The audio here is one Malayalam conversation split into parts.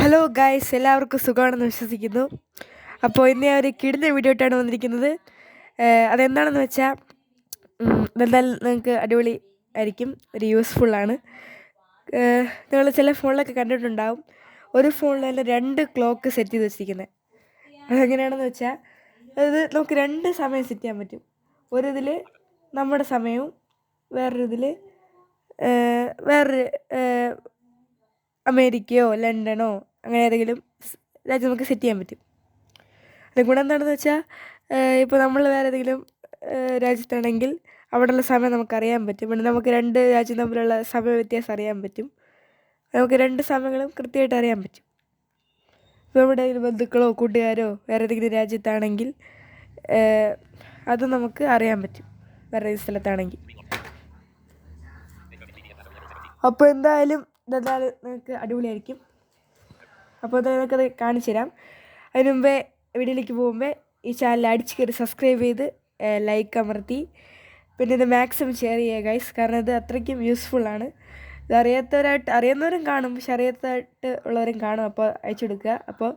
ഹലോ ഗായ്സ് എല്ലാവർക്കും സുഖമാണെന്ന് വിശ്വസിക്കുന്നു. അപ്പോൾ ഇന്ന് ഞാൻ ഒരു കിടുന്ന വീഡിയോ ആയിട്ടാണ് വന്നിരിക്കുന്നത്. അതെന്താണെന്ന് വെച്ചാൽ എന്തായാലും നിങ്ങൾക്ക് അടിപൊളി ആയിരിക്കും. ഒരു യൂസ്ഫുള്ളാണ് നിങ്ങൾ ചില ഫോണിലൊക്കെ കണ്ടിട്ടുണ്ടാവും. ഒരു ഫോണിൽ തന്നെ രണ്ട് ക്ലോക്ക് സെറ്റ് ചെയ്ത് വെച്ചിരിക്കുന്നത് അതെങ്ങനെയാണെന്ന് വെച്ചാൽ അത് നമുക്ക് രണ്ട് സമയം സെറ്റ് ചെയ്യാൻ പറ്റും. ഒരു ഇതിൽ നമ്മുടെ സമയവും വേറൊരു ഇതിൽ വേറൊരു അമേരിക്കയോ ലണ്ടനോ അങ്ങനെ ഏതെങ്കിലും രാജ്യം നമുക്ക് സെറ്റ് ചെയ്യാൻ പറ്റും. അതും കൂടെ എന്താണെന്ന് വെച്ചാൽ ഇപ്പോൾ നമ്മൾ വേറെ ഏതെങ്കിലും രാജ്യത്താണെങ്കിൽ അവിടെയുള്ള സമയം നമുക്കറിയാൻ പറ്റും. പിന്നെ നമുക്ക് രണ്ട് രാജ്യം തമ്മിലുള്ള സമയ വ്യത്യാസം അറിയാൻ പറ്റും. നമുക്ക് രണ്ട് സമയങ്ങളും കൃത്യമായിട്ട് അറിയാൻ പറ്റും. നമ്മുടെ ബന്ധുക്കളോ കൂട്ടുകാരോ വേറെ ഏതെങ്കിലും രാജ്യത്താണെങ്കിൽ അത് നമുക്ക് അറിയാൻ പറ്റും. വേറെ സ്ഥലത്താണെങ്കിൽ. അപ്പോൾ എന്തായാലും ഇതെന്തായാലും നിങ്ങൾക്ക് അടിപൊളിയായിരിക്കും. അപ്പോൾ അത് നിങ്ങൾക്കത് കാണിച്ചു തരാം. അതിന് മുമ്പേ വീഡിയോയിലേക്ക് പോകുമ്പോൾ ഈ ചാനൽ അടിച്ച് കയറി സബ്സ്ക്രൈബ് ചെയ്ത് ലൈക്ക് അമർത്തി. പിന്നെ ഇത് മാക്സിമം ഷെയർ ചെയ്യുക ഗൈസ് കാരണം ഇത് അത്രയ്ക്കും യൂസ്ഫുള്ളാണ് ഇത് അറിയാത്തവരായിട്ട് അറിയുന്നവരും കാണും. പക്ഷെ അറിയാത്തതായിട്ട് ഉള്ളവരും കാണും. അപ്പോൾ അയച്ചു കൊടുക്കുക. അപ്പോൾ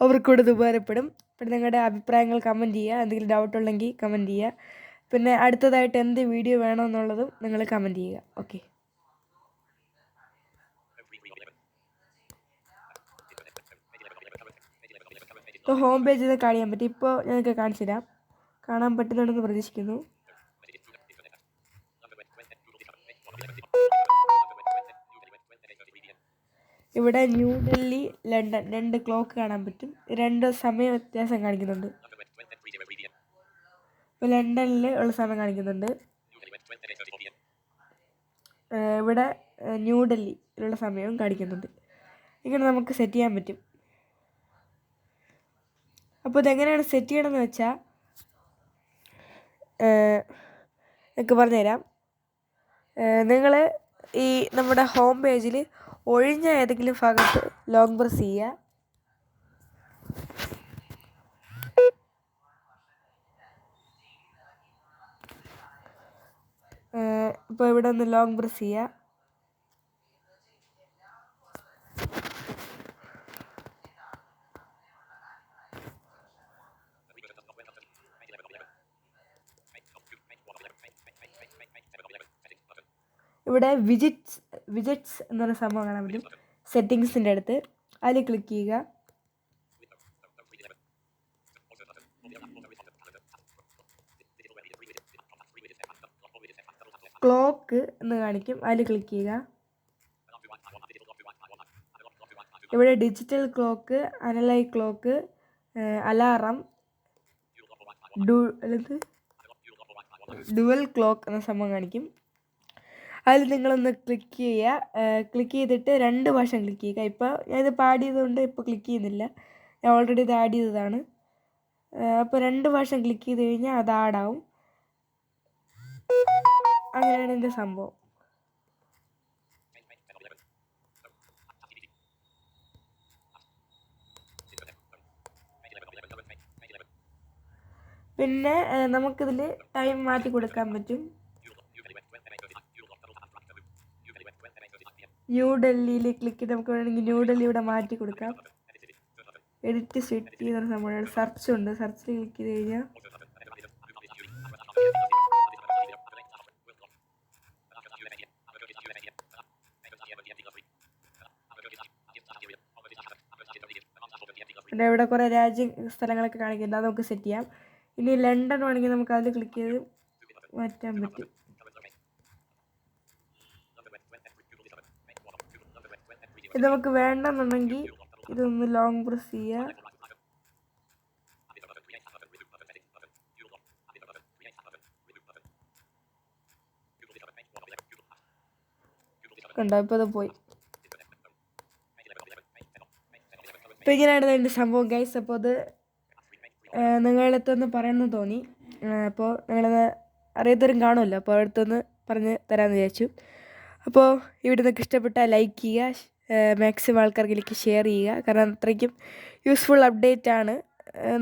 അവർക്ക് കൂടെ ഇത് ഉപകാരപ്പെടും. പിന്നെ നിങ്ങളുടെ അഭിപ്രായങ്ങൾ കമന്റ് ചെയ്യുക. എന്തെങ്കിലും ഡൗട്ട് ഉണ്ടെങ്കിൽ കമന്റ് ചെയ്യുക. പിന്നെ അടുത്തതായിട്ട് എന്ത് വീഡിയോ വേണമെന്നുള്ളതും നിങ്ങൾ കമന്റ് ചെയ്യുക. ഓക്കെ ഇപ്പോൾ ഹോം പേജിൽ നിന്ന് കാണിക്കാൻ പറ്റും. ഇപ്പോൾ ഞങ്ങൾക്ക് കാണിച്ചു തരാം. കാണാൻ പറ്റുന്നുണ്ടെന്ന് പ്രതീക്ഷിക്കുന്നു. ഇവിടെ ന്യൂഡൽഹി ലണ്ടൻ രണ്ട് ക്ലോക്ക് കാണാൻ പറ്റും. രണ്ട് സമയ വ്യത്യാസം കാണിക്കുന്നുണ്ട്. ഇപ്പോൾ ലണ്ടനിൽ ഉള്ള സമയം കാണിക്കുന്നുണ്ട്. ഇവിടെ ന്യൂഡൽഹിയിലുള്ള സമയവും കാണിക്കുന്നുണ്ട്. ഇങ്ങനെ നമുക്ക് സെറ്റ് ചെയ്യാൻ പറ്റും. അപ്പോൾ ഇതെങ്ങനെയാണ് സെറ്റ് ചെയ്യണമെന്ന് വെച്ചാൽ നിങ്ങൾക്ക് പറഞ്ഞുതരാം. നിങ്ങൾ ഈ നമ്മുടെ ഹോം പേജിൽ ഒഴിഞ്ഞ ഏതെങ്കിലും ഭാഗത്ത് ലോങ് പ്രസ് ചെയ്യുക. ഇപ്പോൾ ഇവിടെ ഒന്ന് ലോങ് പ്രസ് ചെയ്യുക. ഇവിടെ വിജിറ്റ്സ് വിജിറ്റ്സ് എന്ന് പറയുന്ന സംഭവം കാണാൻ പറ്റും. സെറ്റിങ്സിന്റെ അടുത്ത്. അതിൽ ക്ലിക്ക് ചെയ്യുക. ക്ലോക്ക് എന്ന് കാണിക്കും. അതിൽ ക്ലിക്ക് ചെയ്യുക. ഇവിടെ digital clock analogue clock alarm do dual clock എന്ന സംഭവം കാണിക്കും. അതിൽ നിങ്ങളൊന്ന് ക്ലിക്ക് ചെയ്യുക. ക്ലിക്ക് ചെയ്തിട്ട് രണ്ട് പ്രാവശ്യം ക്ലിക്ക് ചെയ്യുക. ഇപ്പോൾ ഞാനിത് ആഡ് ചെയ്തുകൊണ്ട് ഇപ്പോൾ ക്ലിക്ക് ചെയ്യുന്നില്ല. ഞാൻ ഓൾറെഡി ഇത് ആഡ് ചെയ്തതാണ്. അപ്പോൾ രണ്ട് പ്രാവശ്യം ക്ലിക്ക് ചെയ്ത് കഴിഞ്ഞാൽ അത് ആഡാവും അങ്ങനെയാണ് എന്റെ സംഭവം. പിന്നെ നമുക്കിതിൽ ടൈം മാറ്റി കൊടുക്കാൻ പറ്റും. ന്യൂ ഡൽഹിയിൽ ക്ലിക്ക് ചെയ്ത് നമുക്ക് വേണമെങ്കിൽ ന്യൂ ഡൽഹി ഇവിടെ മാറ്റി കൊടുക്കാം. എഡിറ്റ് സിറ്റി എന്ന് പറഞ്ഞ സംഭവം സെർച്ച് ഉണ്ട്. സെർച്ചിൽ ക്ലിക്ക് ചെയ്ത് കഴിഞ്ഞാൽ ഇവിടെ കുറേ രാജ്യ സ്ഥലങ്ങളൊക്കെ കാണിക്കുന്നുണ്ട്. അത് നമുക്ക് സെറ്റ് ചെയ്യാം. ഇനി ലണ്ടൻ വേണമെങ്കിൽ നമുക്ക് അതിൽ ക്ലിക്ക് ചെയ്ത് മാറ്റാൻ പറ്റും. ഇത് നമുക്ക് വേണ്ടെന്നുണ്ടെങ്കിൽ ഇതൊന്ന് ലോങ് പ്രസ് ചെയ്യുക കണ്ടോ എന്റെ സംഭവം ഗൈസ് അപ്പോൾ അത് നിങ്ങളടുത്തൊന്ന് പറയണമെന്ന് തോന്നി. അപ്പോൾ നിങ്ങളത് അറിയാത്തവരും കാണുമല്ലോ. അപ്പോൾ അടുത്തൊന്ന് പറഞ്ഞ് തരാമെന്ന് വിചാരിച്ചു. അപ്പോൾ ഇവിടെ നിങ്ങൾക്ക് ഇഷ്ടപ്പെട്ടാൽ ലൈക്ക് ചെയ്യുക. മാക്സിമം ആൾക്കാർക്കിലേക്ക് ഷെയർ ചെയ്യുക. കാരണം അത്രയ്ക്കും യൂസ്ഫുൾ അപ്ഡേറ്റ് ആണ്.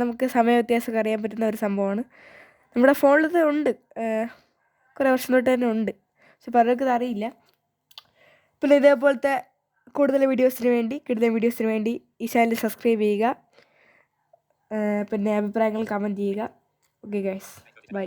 നമുക്ക് സമയ വ്യത്യാസമൊക്കെ അറിയാൻ പറ്റുന്ന ഒരു സംഭവമാണ്. നമ്മുടെ ഫോണിൽ ഉണ്ട്. കുറേ വർഷം തൊട്ട് തന്നെ ഉണ്ട്. പക്ഷെ പലർക്കും ഇത് അറിയില്ല. പിന്നെ ഇതേപോലത്തെ കൂടുതൽ വീഡിയോസിന് വേണ്ടി കിടുന്ന വീഡിയോസിന് വേണ്ടി ഈ ചാനൽ സബ്സ്ക്രൈബ് ചെയ്യുക. പിന്നെ അഭിപ്രായങ്ങൾ കമന്റ് ചെയ്യുക. Okay guys bye